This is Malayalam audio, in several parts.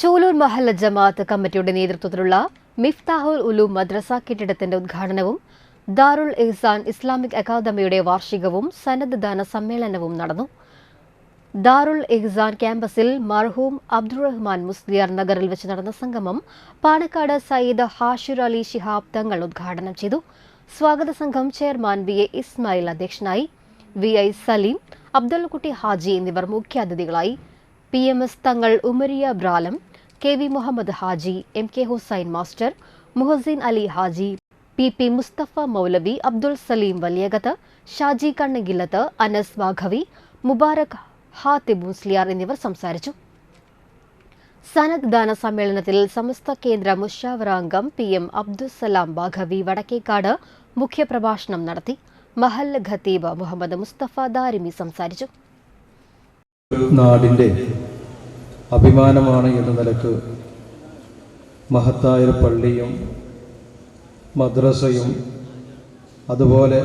ചൂലൂർ മഹല്ല ജമാഅത്ത് കമ്മിറ്റിയുടെ നേതൃത്വത്തിലുള്ള മിഫ്താഹുൽ ഉലു മദ്രസ കെട്ടിടത്തിന്റെ ഉദ്ഘാടനവും ദാറുൽ ഇഹ്സാൻ ഇസ്ലാമിക് അക്കാദമിയുടെ വാർഷികവും സന്നദ്ധദാന സമ്മേളനവും നടന്നു. ദാറുൽ ഇഹ്സാൻ ക്യാമ്പസിൽ മർഹൂം അബ്ദുറഹ്മാൻ മുസ്ലിയാർ നഗറിൽ വെച്ച് നടന്ന സംഗമം പാണക്കാട് സയ്യിദ് ഹാഷിർ അലി ഷിഹാബ് തങ്ങൾ ഉദ്ഘാടനം ചെയ്തു. സ്വാഗത സംഘം ചെയർമാൻ വി എ ഇസ്മായിൽ അധ്യക്ഷനായി. വി ഐ സലീം അബ്ദുൽകുട്ടി ഹാജി എന്നിവർ മുഖ്യാതിഥികളായി. P M S Thangal Umariya ബ്രാലം K V Muhammad Haji M K Hussain master Muhseen Ali Haji P P Mustafa Moulavi Abdul Saleem Valiyakath Shaji Kannankillath Anas Baqavi Mubarak Hathib Musliyar എന്നിവർ സംസാരിച്ചു. സനദ് ദാന സമ്മേളനത്തിൽ സമസ്ത കേന്ദ്ര മുഷാവറാംഗം പി എം അബ്ദുസലാം ബാഘവി വടക്കേക്കാട് മുഖ്യപ്രഭാഷണം നടത്തി. മഹൽ ഖത്തീബ് മുഹമ്മദ് മുസ്തഫ ദാരിമി സംസാരിച്ചു. നാടിന്റെ അഭിമാനമാണ് എന്ന നിലയ്ക്ക് മഹത്തായ പള്ളിയും മദ്രസയും അതുപോലെ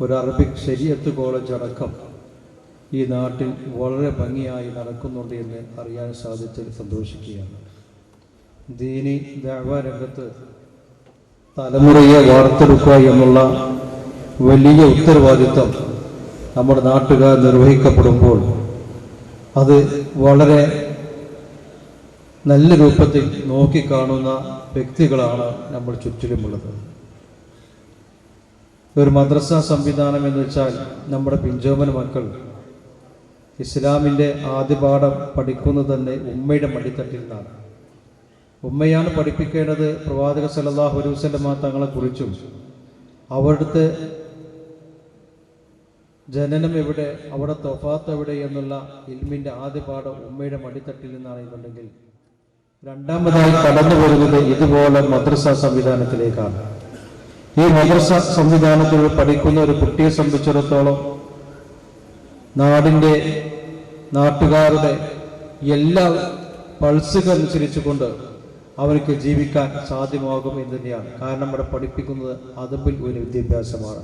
ഒരു അറബിക് ശരിയത്ത് കോളേജ് അടക്കം ഈ നാട്ടിൽ വളരെ ഭംഗിയായി നടക്കുന്നുണ്ട് എന്ന് അറിയാൻ സാധിച്ചതിൽ സന്തോഷിക്കുകയാണ്. ദീനി ദഅവ രംഗത്ത് തലമുറയെ വാർത്തെടുക്കുക എന്നുള്ള വലിയ ഉത്തരവാദിത്വം നമ്മുടെ നാട്ടുകാർ നിർവഹിക്കപ്പെടുമ്പോൾ അത് വളരെ നല്ല രൂപത്തിൽ നോക്കിക്കാണുന്ന വ്യക്തികളാണ് നമ്മൾ ചുറ്റിലുമുള്ളത്. ഒരു മദ്രസ സംവിധാനം എന്ന് വെച്ചാൽ നമ്മുടെ പിഞ്ചോമന മക്കൾ ഇസ്ലാമിന്റെ ആദ്യപാഠം പഠിക്കുന്നത് തന്നെ ഉമ്മയുടെ മടിത്തട്ടിൽ നിന്നാണ്. ഉമ്മയാണ് പഠിപ്പിക്കേണ്ടത് പ്രവാചക സല്ലല്ലാഹു അലൈഹി വസല്ലമ തങ്ങളെക്കുറിച്ചും അവിടുത്തെ ജനനം എവിടെ അവിടെ തൊഫാത്ത് എവിടെ എന്നുള്ള ഇൽമിന്റെ ആദ്യ പാഠം ഉമ്മയുടെ മടിത്തട്ടിൽ നിന്നാണ് എന്നുണ്ടെങ്കിൽ രണ്ടാമതായി കടന്നു വരുന്നത് ഇതുപോലെ മദ്രസ സംവിധാനത്തിലേക്കാണ്. ഈ മദ്രസ സംവിധാനത്തിൽ പഠിക്കുന്ന ഒരു കുട്ടിയെ സംബന്ധിച്ചിടത്തോളം നാടിന്റെ നാട്ടുകാരുടെ എല്ലാ പൾസുകൾ അനുസരിച്ചുകൊണ്ട് അവർക്ക് ജീവിക്കാൻ സാധ്യമാകും എന്ന് തന്നെയാണ്. കാരണം ഇവിടെ പഠിപ്പിക്കുന്നത് അതുമ്പിൽ ഒരു വിദ്യാഭ്യാസമാണ്.